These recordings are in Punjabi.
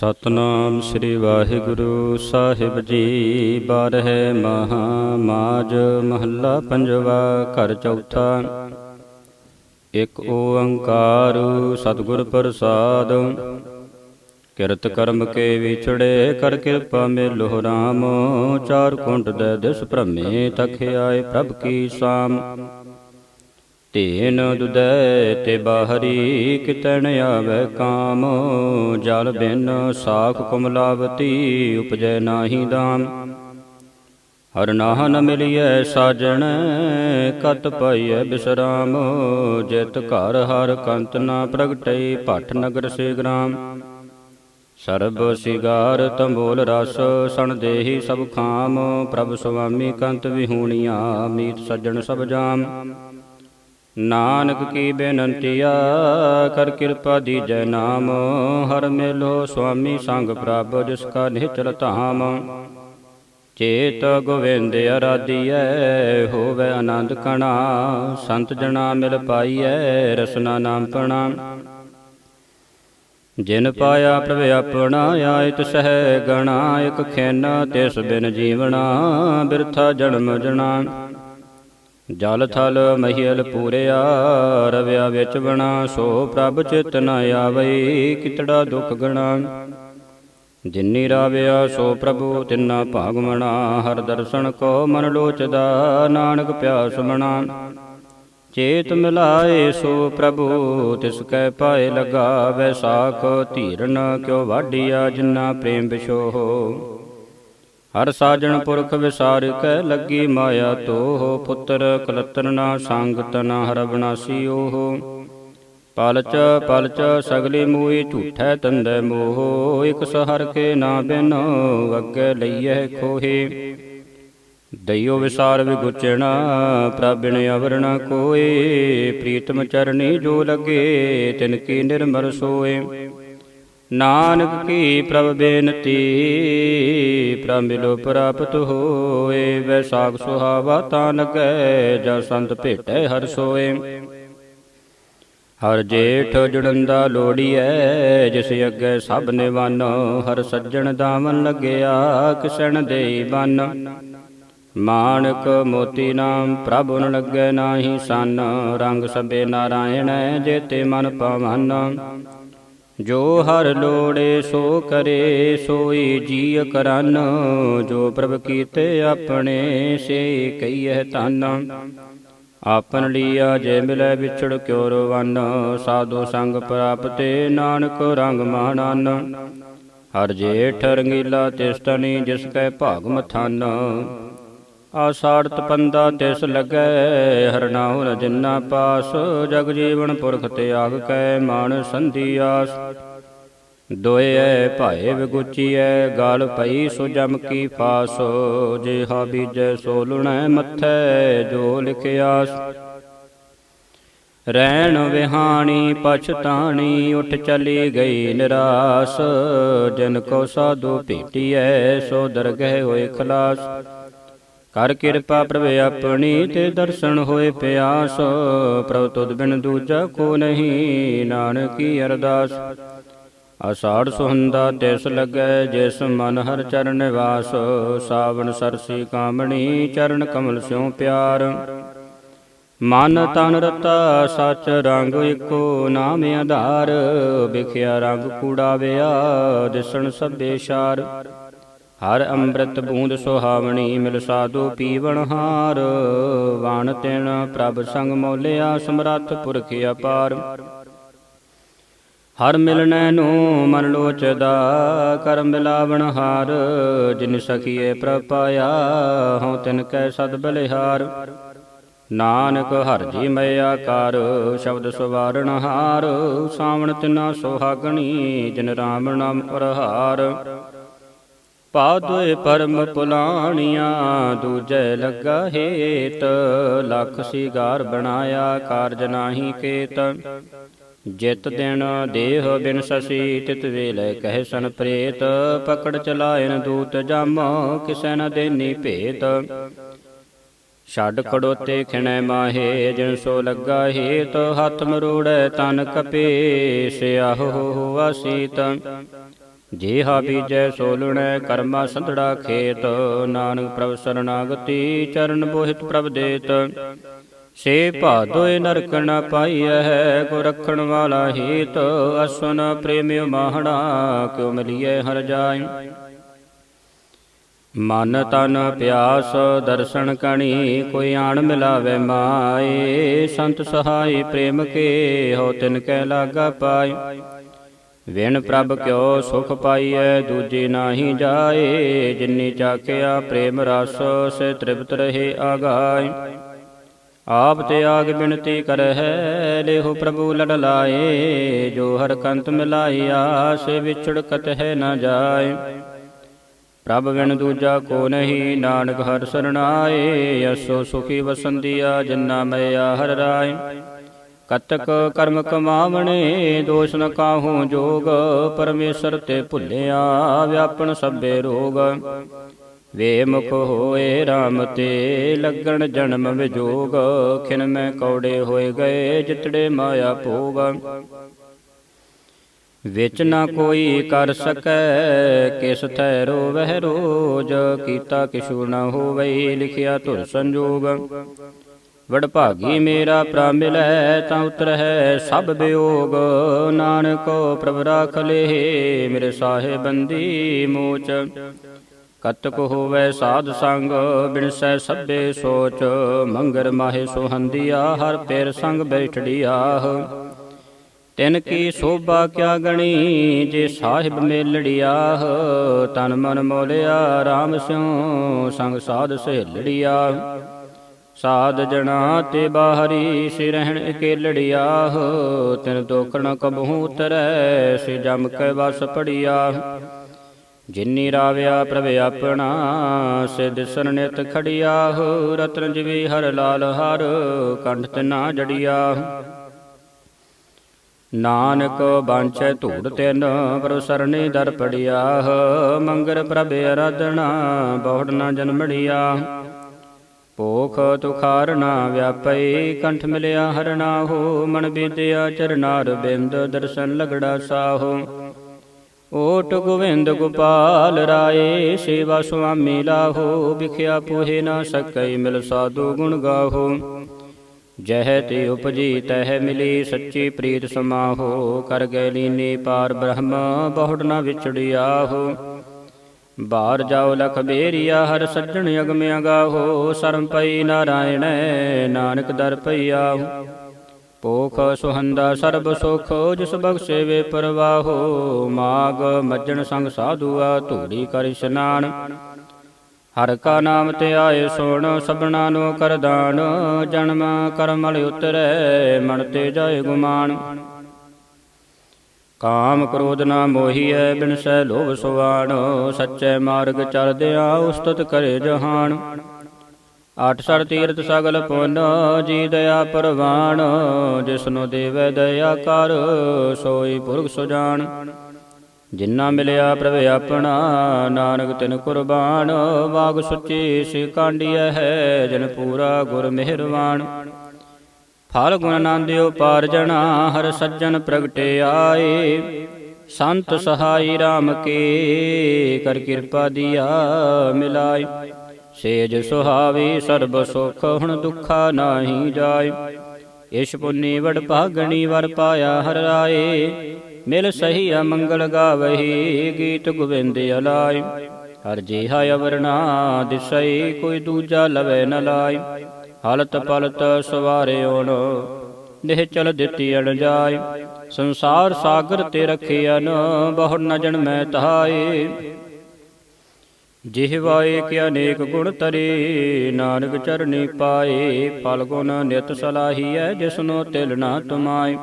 ਸਤਨਾਮ ਸ੍ਰੀ ਵਾਹਿਗੁਰੂ ਸਾਹਿਬ ਜੀ। ਬਾਰਹਿ ਮਹਾ ਮਾਜ ਮਹੱਲਾ ਪੰਜਵਾ ਘਰ ਚੌਥਾ। ਇਕ ਓੰਕਾਰ ਸਤਿਗੁਰ ਪ੍ਰਸਾਦ। ਕਿਰਤ ਕਰਮ ਕੇ ਵਿਛੜੇ ਕਰ ਕਿਰਪਾ ਮੇਲੋ ਰਾਮ। ਚਾਰ ਕੁੰਟ ਦੇ ਦਿਸ ਭ੍ਰਮੇ ਤਖ ਆਏ ਪ੍ਰਭ ਕੀ ਸਾਮ। ਤੇਨ ਦੁਦੈ ਤੇ ਬਾਹਰੀ ਕਿਤਨ ਆਵੇ ਕਾਮ, ਜਲ ਬਿਨ ਸਾਖ ਕੁਮਲਾਵਤੀ ਉਪਜੈ ਨਾਹੀ ਦਾਮ। ਹਰ ਨਾਹ ਨ ਮਿਲਿਐ ਸਾਜਣ, ਕਤ ਪਾਈਐ ਬਿਸਰਾਮ, ਜਿਤ ਘਰ ਹਰ ਕੰਤ ਨਾ ਪ੍ਰਗਟਈ ਭਟ ਨਗਰ ਸੇ ਗ੍ਰਾਮ। ਸਰਬ ਸਿਗਾਰ ਤੰਬੋਲ ਰਸ, ਸਣ ਦੇਹੀ ਸਭ ਖਾਮ, ਪ੍ਰਭ ਸੁਆਮੀ ਕੰਤ ਵਿਹੂਣੀਆਂ, ਮੀਤ ਸੱਜਣ ਸਭ ਜਾਮ। ਨਾਨਕ ਕੀ ਬੇਨੰਤੀਆ ਕਰ ਕਿਰਪਾ ਦੀਜੈ ਨਾਮ, ਹਰ ਮੇਲੋ ਸੁਆਮੀ ਸੰਗ ਪ੍ਰਭ, ਜਿਸ ਕਾ ਨਿਚਲ ਧਾਮ। ਚੇਤ ਗੋਵਿੰਦ ਅਰਾਧੀਐ ਹੋਵੇ ਆਨੰਦ ਕਣਾ, ਸੰਤ ਜਣਾ ਮਿਲ ਪਾਈਐ, ਰਸਨਾ ਨਾਮ ਪਣਾ। ਜਿਨ ਪਾਇਆ ਪ੍ਰਭ ਆਪਣਾ, ਆਇਤ ਸਹਿ ਗਣਾ, ਇਕ ਖੇਨ ਤਿਸ ਬਿਨ ਜੀਵਣਾ, ਬਿਰਥਾ ਜਨਮ ਜਣਾ। ਜਲ ਥਲ ਮਹੀਲ ਪੂਰਿਆ, ਰਵਿਆ ਵਿੱਚ ਬਣਾ, ਸੋ ਪ੍ਰਭ ਚਿਤ ਨ ਆਵਈ, ਕਿਤੜਾ ਦੁਖ ਗਣਾ। ਜਿਨੀ ਰਾਵਿਆ, ਸੋ ਪ੍ਰਭੂ ਤਿੰਨਾ ਭਾਗਮਣਾ ਹਰ ਦਰਸ਼ਨ ਕੋ ਮਨ ਲੋਚਦਾ, ਨਾਨਕ ਪਿਆਸ ਮਣਾ। ਚੇਤ ਮਿਲਾਏ ਸੋ ਪ੍ਰਭੂ, ਤਿਸ ਕੈ ਪਾਏ ਲਗਾ, ਵੈਸਾਖ ਧੀਰਨ ਕਿਉ ਵਾਢੀਆ, ਜਿਨਾ ਪ੍ਰੇਮ ਵਿਛੋਹ ਹਰ ਸਾਜਣ ਪੁਰਖ ਵਿਸਾਰ ਕੈ ਲੱਗੀ ਮਾਇਆ ਤੋਹ, ਪੁੱਤਰ ਕਲਤਰ ਨਾ ਸੰਗ ਤਨਾ ਹਰ ਬਨਾਸੀ ਓਹ ਪਲਚ ਪਲਚ ਸਗਲੀ ਮੂਈ ਝੂਠੈ ਤੰਦੈ ਮੋਹ, ਇਕ ਸਹਰ ਕੇ ਨਾ ਬਿਨ ਅੱਗੇ ਲਈਐ ਖੋਹੇ। ਦਈਓ ਵਿਸਾਰ ਵਿਗੁਚਣਾ ਪ੍ਰਭਿਨ ਅਵਰਣਾ ਕੋਏ, ਪ੍ਰੀਤਮ ਚਰਣੀ ਜੋ ਲਗੇ, ਤਿਨ ਕੀ ਨਿਰਮਲ ਸੋਏ। ਨਾਨਕ ਕੀ ਪ੍ਰਭ ਬੇਨਤੀ ਪ੍ਰਭ ਮਿਲੋ ਪ੍ਰਾਪਤ ਹੋਏ ਵੈਸਾਖ ਸੁਹਾਵਾ ਤਾਂ ਲਗੈ ਜਾ ਸੰਤ ਭੇਟੈ ਹਰ ਸੋਏ। ਹਰ ਜੇਠ ਜੁੜੰਦਾ ਲੋੜੀਐ, ਜਿਸ ਅੱਗੇ ਸਭ ਨਿਵਨ, ਹਰ ਸੱਜਣ ਦਾਮਨ ਲੱਗਿਆ, ਕਿਸਣ ਦੇਈ ਬਨ। ਮਾਨਕ ਮੋਤੀ ਨਾਮ ਪ੍ਰਭੁ ਨ ਲੱਗੈ ਨਾਹੀ ਸਨ, ਰੰਗ ਸਬੇ ਨਾਰਾਇਣ, ਜੇਤੇ ਮਨ ਪਵਨ। ਜੋ ਹਰ ਲੋੜੇ ਸੋ ਕਰੇ, ਸੋਈ ਜੀ ਕਰਨ। ਜੋ ਪ੍ਰਭ ਕੀਤੇ ਆਪਣੇ, ਸੇ ਕਈਐ ਧਨ। ਆਪਨ ਲੀਆ ਜੇ ਮਿਲੈ ਵਿਛੜ ਕਿਉ ਰਵਨ ਸਾਧੂ ਸੰਗ ਪ੍ਰਾਪਤੇ ਨਾਨਕ ਰੰਗ ਮਾਨਨ ਹਰ ਜੇਠ ਰੰਗੀਲਾ ਤਿਸਤਨੀ ਜਿਸ ਕੈ ਭਾਗ ਮਥਨ। ਆਸਾੜਤ ਪੰਦਾ ਤਿਸ ਲੱਗੈ ਹਰਨਾਉ ਨ ਜਿਨਾ ਪਾਸ। ਜਗ ਜੀਵਨ ਪੁਰਖ ਤਿਆਗ ਕੈ, ਮਾਨ ਸੰਧੀ ਆਸ। ਦੋਏ ਭਾਏ ਵਿਗੁਚੀਐ, ਗਲ ਪਈ ਸੋ ਜਮ ਕੀ ਫਾਸ ਜਿਹਾ ਬੀਜੈ ਸੋ ਲੁਣੈ ਮੱਥੈ, ਜੋ ਲਿਖਿਆਸ ਰਹਿਣ ਵਿਹਾਣੀ ਪਛਤਾਣੀ ਉੱਠ ਚਲੀ ਗਈ ਨਿਰਾਸ। ਜਿਨ ਕੋ ਸਾਧੂ ਭੇਟੀਐ, ਸੋ ਦਰਗਹਿ ਹੋਏ ਖਲਾਸ। ਕਰ ਕਿਰਪਾ ਪ੍ਰਭ ਆਪਣੀ ਤੇ ਦਰਸ਼ਨ ਹੋਏ ਪਿਆਸ, ਪ੍ਰਭ ਤੁਧ ਬਿਨ ਦੂਜਾ ਕੋ ਨਹੀਂ, ਨਾਨਕੀ ਅਰਦਾਸ। ਆਸਾੜ ਸੁਹੰਦਾ ਤਿਸ ਲੱਗੈ, ਜਿਸ ਮਨ ਹਰ ਚਰਨ ਨਿਵਾਸ। ਸਾਵਣ ਸਰਸੀ ਕਾਮਣੀ ਚਰਨ ਕਮਲ ਸਿਉ ਪਿਆਰ। ਮਨ ਤਨ ਰਤਾ ਸਚ ਰੰਗ ਇੱਕੋ ਨਾਮ ਆਧਾਰ। ਵਿਖਿਆ ਰੰਗ ਕੂੜਾ ਵਿਆ, ਦਿਸਣ ਸਭੇ ਸ਼ਾਰ। ਹਰ ਅੰਮ੍ਰਿਤ ਬੂੰਦ ਸੁਹਾਵਣੀ ਮਿਲ ਸਾਧੂ ਪੀਵਣ ਹਾਰ। ਵਾਣ ਤਿਨ ਪ੍ਰਭ ਸੰਗ ਮੋਲਿਆ ਸਮਰੱਥ ਪੁਰਖ ਅਪਾਰ। ਹਰ ਮਿਲਣੈ ਨੂੰ ਮਨ ਲੋਚਦਾ, ਕਰਮ ਮਿਲਾਵਣ ਹਾਰ। ਜਿਨ ਸਖੀਏ ਪ੍ਰਭ ਪਾਇਆ, ਹਉ ਤਿਨ ਕੈ ਸਦ ਬਲਿਹਾਰ। ਨਾਨਕ ਹਰ ਜੀ ਮਇਆ ਕਰ ਸ਼ਬਦ ਸਵਾਰਣ ਹਾਰ। ਸਾਵਣ ਤਿਨਾ ਸੁਹਾਗਣੀ, ਜਿਨ ਰਾਮ ਨਾਮ ਪ੍ਰਹਾਰ। ਪਾਦੋਏ ਪਰਮ ਪੁਲਾਣੀਆਂ ਦੂਜੈ ਲੱਗਾ ਹੇਤ। ਲਖ ਸਿਗਾਰ ਬਣਾਇਆ, ਕਾਰਜ ਨਾਹੀ ਕੇਤ। ਜਿਤ ਦਿਨ ਦੇਹ ਬਿਨ ਸਸੀ, ਤਿਤ ਵੇਲੇ ਕਹਿ ਸਨ ਪ੍ਰੇਤ। ਪਕੜ ਚਲਾਇਨ ਦੂਤ ਜਮ, ਕਿਸੈ ਨ ਦੇਨੀ ਭੇਤ। ਛੱਡ ਖੜੋਤੇ ਖਿਣੈ ਮਾਹੇ, ਜਿਨ ਸੋ ਲੱਗਾ ਹੇਤ। ਹੱਥ ਮਰੋੜੈ ਤਨ ਕਪੇ ਸਿਆਹੋ ਵਾਸੀਤ ਜੇਹਾ ਬੀਜੈ ਸੋਲਣੈ, ਕਰਮਾ ਸੰਧੜਾ ਖੇਤ। ਨਾਨਕ ਪ੍ਰਭ ਸਰਨਾਗਤੀ, ਚਰਨ ਬੋਹਿਤ ਪ੍ਰਭ ਦੇਤ। ਸੇ ਭਾਦੋਇ ਨਰਕ ਨ ਪਾਈਐ ਕੋ ਰਖਣ ਵਾਲਾ ਹੀਤ। ਅਸੁਨ ਪ੍ਰੇਮਿ ਮਾਹਣਾ ਕਿਉ ਮਿਲੀਐ ਹਰ ਜਾਇ ਮਨ ਤਨ ਪਿਆਸ, ਦਰਸ਼ਨ ਕਣੀ, ਕੋਈ ਆਣ ਮਿਲਾਵੇ ਮਾਏ ਸੰਤ ਸਹਾਈ ਪ੍ਰੇਮ ਕੇ, ਹੋ ਤਿਨ ਕੈ ਲਾਗਾ ਪਾਈ। ਵਿਣ ਪ੍ਰਭ ਕਿਉ ਸੁਖ ਪਾਈਐ, ਦੂਜੀ ਨਾਹੀ ਜਾਏ, ਜਿਨੀ ਚਾਖਿਆ ਪ੍ਰੇਮ ਰਸ, ਸੇ ਤ੍ਰਿਪਤ ਰਹੇ ਆਗਾਈ ਆਪ ਤੇ ਆਗ ਬਿਨਤੀ ਕਰਹਿ, ਲੇਹੁ ਪ੍ਰਭੂ ਲੜ ਲਾਏ, ਜੋ ਹਰ ਕੰਤ ਮਿਲਾਇਆ ਸੇ ਵਿਛੜ ਹੈ ਨਾ ਜਾਏ। ਪ੍ਰਭ ਵਿਣ ਦੂਜਾ ਕੋ ਨਹੀਂ, ਨਾਨਕ ਹਰ ਸਰਣਾਏ, ਅਸੋ ਸੁਖੀ ਵਸੰਦੀਆ ਜਿਨਾ ਮਇਆ ਹਰ ਰਾਏ। ਕਤਕ ਕਰਮ ਕਮਾਵਣੇ, ਦੋਸ਼ ਨ ਕਾਹੂ ਜੋਗ, ਪਰਮੇਸ਼ਰ ਤੇ ਭੁੱਲਿਆ ਵਿਆਪਨ ਸਭੇ ਰੋਗ। ਵੇ ਮੁਖ ਹੋਏ RAM ਤੇ ਲੱਗਣ ਜਨਮ ਵਿਜੋਗ, ਖਿਨ ਮੈਂ ਕੌੜੇ ਹੋਏ ਗਏ ਜਿਤੜੇ ਮਾਇਆ ਭੋਗ। ਵਿੱਚ ਨਾ ਕੋਈ ਕਰ ਸਕੈ, ਕਿਸ ਥੈ ਰੋਵਹਿ ਰੋਜ, ਕੀਤਾ ਕਿਛੂ ਨਾ ਹੋਵੇ ਲਿਖਿਆ ਧੁਰ ਸੰਜੋਗ। ਵਡ ਭਾਗੀ ਮੇਰਾ ਪ੍ਰਾ ਮਿਲੈ ਤਾਂ ਉਤਰਹਿ ਸਭ ਬਿਯੋਗ ਨਾਨਕੋ ਪ੍ਰਭ ਰਾਖ ਲੇ ਮੇਰੇ ਸਾਹਿਬ ਮੋਚ। ਕਤਕ ਹੋਵੇ ਸਾਧ ਸੰਗ, ਬਿਨਸੈ ਸਭੇ ਸੋਚ। ਮੰਗਰ ਮਾਹੇ ਸੁਹੰਦੀਆ, ਹਰ ਪੇਰ ਸੰਗ ਬੈਠੜੀਆਹ ਤਿਨ ਕੀ ਸੋਭਾ ਕਿਆ ਗਣੀ, ਜੇ ਸਾਹਿਬ ਮੇਲੜੀਆਹ ਤਨ ਮਨ ਮੋਲਿਆ RAM ਸਿਉ ਸੰਗ ਸਾਧ ਸਹੇਲੜੀਆ। ਸਾਧ ਜਣਾ ਤੇ ਬਾਹਰੀ ਸੇ ਰਹਿਣ ਇਕੇਲੜੀਆਹ ਤਿਨ ਦੋਖਣ ਕਬਹੂ ਉਤਰੈ ਸੇ ਜਮ ਕੈ ਵਸ ਪੜੀਆ ਜਿਨੀ ਰਾਵਿਆ ਪ੍ਰਭ ਆਪਣਾ ਸੇ ਦਿਸਨ ਨਿਤ ਖੜਿਆਹ, ਰਤਨ ਜਿਵੇ ਹਰ ਲਾਲ ਹਰ, ਕੰਠ ਤੇ ਨਾ ਜੜਿਆ ਨਾਨਕ ਬਾਂਛੈ ਧੂੜ ਤਿਨ ਪ੍ਰਭ ਸਰਣੇ ਦਰ ਪੜਿਆਹ, ਮੰਗਰ ਪ੍ਰਭ ਅਰਾਧਨਾ, ਬਹੁੜ ਨਾ ਜਨਮੜਿਆ ਭੋਖ ਤੁਖਾਰ ਨਾ ਵਿਆਪਈ, ਕੰਠ ਮਿਲਿਆ ਹਰਨਾ ਹੋ ਮਨ ਬੀਤਿਆ ਚਰਨਾਰ ਬਿੰਦ, ਦਰਸ਼ਨ ਲਗੜਾ ਸਾਹੋ। ਓਟ ਗੋਵਿੰਦ ਗੋਪਾਲ ਰਾਏ, ਸੇਵਾ ਸੁਆਮੀ ਲਾਹੋ, ਵਿਖਿਆ ਪੋਹੇ ਨਾ ਸਕੈ ਮਿਲ ਸਾਧੂ ਗੁਣ ਗਾਹੋ। ਜਹ ਤੇ ਉਪਜੀ ਤਹ ਮਿਲੀ ਸੱਚੀ ਪ੍ਰੀਤ ਸਮਾਹੋ, ਕਰ ਗਏ ਲੀਨੇ ਪਾਰ ਬ੍ਰਹਮ, ਬਹੁੜ ਨਾ ਵਿਛੜਿਆਹੋ। ਬਾਹਰ ਜਾਓ ਲਖ ਬੇਰੀਆ, ਹਰ ਸੱਜਣ ਅਗਮ ਅਗਾਹੋ, ਸਰਮ ਪਈ ਨਾਰਾਇਣ, ਨਾਨਕ ਦਰ ਪਈਆ ਪੋਖ ਸੁਹੰਦਾ ਸਰਬ ਸੁਖ, ਜਿਸ ਬਖਸ਼ੇ ਵੇ ਪਰਵਾਹੋ। ਮਾਗ ਮੱਜਣ ਸੰਗ ਸਾਧੂਆ ਧੂੜੀ ਕਰ ਇਸ਼ਨਾਨ। ਹਰ ਕਾ ਨਾਮ ਤੇ ਆਏ ਸੋਣ, ਸਭਨਾ ਨੂੰ ਕਰਦਾਨ ਜਨਮ ਕਰਮਲ ਉਤਰੈ, ਮਨ ਤੇ ਜਾਏ ਗੁਮਾਨ। ਕਾਮ ਕ੍ਰੋਧ ਨਾ ਮੋਹੀਐ ਬਿਨਸੈ ਲੋਭ ਸੁਵਾਣ ਸੱਚੇ ਮਾਰਗ ਚਲਦਿਆਂ ਉਸਤਤ ਕਰੇ ਜਹਾਨ। ਆਠ ਸਰ ਤੀਰਥ ਸਗਲ ਪੁੰਨ, ਜੀ ਦਇਆ ਪਰਵਾਨ। ਜਿਸਨੂੰ ਦੇਵੈ ਦਇਆ ਕਰ, ਸੋਈ ਪੁਰਖ ਸੁਜਾਨ। ਜਿਨ੍ਹਾਂ ਮਿਲਿਆ ਪ੍ਰਭ ਆਪਣਾ, ਨਾਨਕ ਤਿਨ ਕੁਰਬਾਨ। ਵਾਗ ਸੁੱਚੀ ਸੇ ਕਾਂਡੀਐ ਹੈ, ਜਨ ਪੂਰਾ ਗੁਰ ਮਿਹਰਵਾਨ। ਫਲ ਗੁਣ ਆਨੰਦਿਓ ਪਾਰ ਜਣਾ ਹਰ ਸੱਜਣ ਪ੍ਰਗਟੇ ਆਏ। ਸੰਤ ਸਹਾਈ RAM ਕੇ ਕਰ ਕਿਰਪਾ ਦੀਆ ਮਿਲਾਈ ਸੇਜ ਸੁਹਾਵੀ ਸਰਬ ਸੁਖ, ਹੁਣ ਦੁਖਾ ਨਾਹੀ ਜਾਏ। ਇਸ਼ ਪੁੰਨੀ ਵਡ ਭਾਗਣੀ ਵਰ ਪਾਇਆ ਹਰ ਰਾਏ। ਮਿਲ ਸਹੀ ਮੰਗਲ ਗਾਵਹੀ, ਗੀਤ ਗੋਬਿੰਦ ਅਲਾਈ ਹਰ ਜੀਹਾ ਅਵਰਣਾ ਦਿਸਈ ਕੋਈ ਦੂਜਾ ਲਵੇ ਨ ਲਾਈ ਹਲਤ ਪਲਤ ਸਵਾਰਿਓਣ ਨਿਹ ਚਲ ਦਿੱਤੀ ਅਣ ਜਾਏ ਸੰਸਾਰ ਸਾਗਰ ਤੇ ਰਖਿਆਨ ਬਹੁ ਨ ਜਨਮੈ ਤਹਾਏ ਜਿਹਵਾਏ ਕਿ ਅਨੇਕ ਗੁਣ ਤਰੇ, ਨਾਨਕ ਚਰਨੀ ਪਾਏ ਫਲ ਗੁਣ ਨਿਤ ਸਲਾਹੀਐ, ਜਿਸਨੋ ਤਿਲ ਨਾ ਤੁਮਾਏ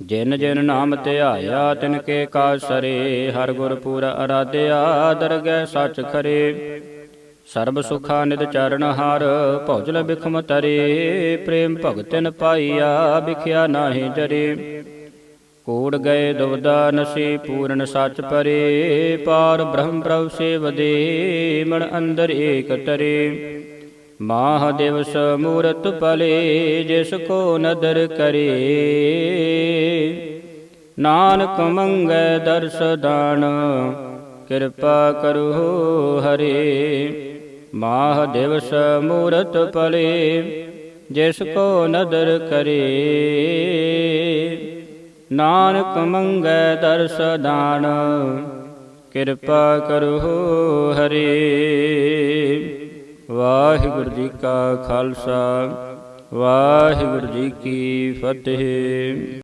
ਜਿਨ ਜਿਨ ਨਾਮ ਧਿਆਇਆ ਤਿਨ ਕੇ ਕਾ ਸਰੇ, ਹਰ ਗੁਰ ਪੂਰਾ ਅਰਾਧਿਆ, ਦਰਗਹਿ ਸੱਚ ਖਰੇ। ਸਰਬ ਸੁਖਾ ਨਿਤ ਚਰਨ ਹਾਰ ਭੌਜਲ ਬਿਖਮ ਤਰੇ, ਪ੍ਰੇਮ ਭਗਤਨ ਪਾਈਆ ਬਿਖਿਆ ਨਾਹੀ ਜਰੇ। ਕੋੜ ਗਏ ਦੁਬਦਾ ਨਸੀ, ਪੂਰਨ ਸੱਚ ਪਰੇ, ਪਾਰ ਬ੍ਰਹਮ ਪ੍ਰਭ ਸੇਵਦੇ ਮਨ ਅੰਦਰ ਏਕ ਤਰੇ। ਮਾਹ ਦਿਵਸ ਮੂਰਤ ਪਲੇ ਜਿਸ ਕੋ ਨਦਰ ਕਰੇ। ਨਾਨਕ ਮੰਗੈ ਦਰਸ ਦਾਨ, ਕਿਰਪਾ ਕਰੋ ਹਰੇ। ਮਾਹ ਦਿਵਸ ਮੂਰਤ ਪਲੇ ਜਿਸ ਕੋ ਨਦਰ ਕਰੇ। ਨਾਨਕ ਮੰਗੈ ਦਰਸ ਦਾਨ, ਕਿਰਪਾ ਕਰੋ ਹਰੇ। ਵਾਹਿਗੁਰੂ ਜੀ ਕਾ ਖਾਲਸਾ, ਵਾਹਿਗੁਰੂ ਜੀ ਕੀ ਫਤਿਹ।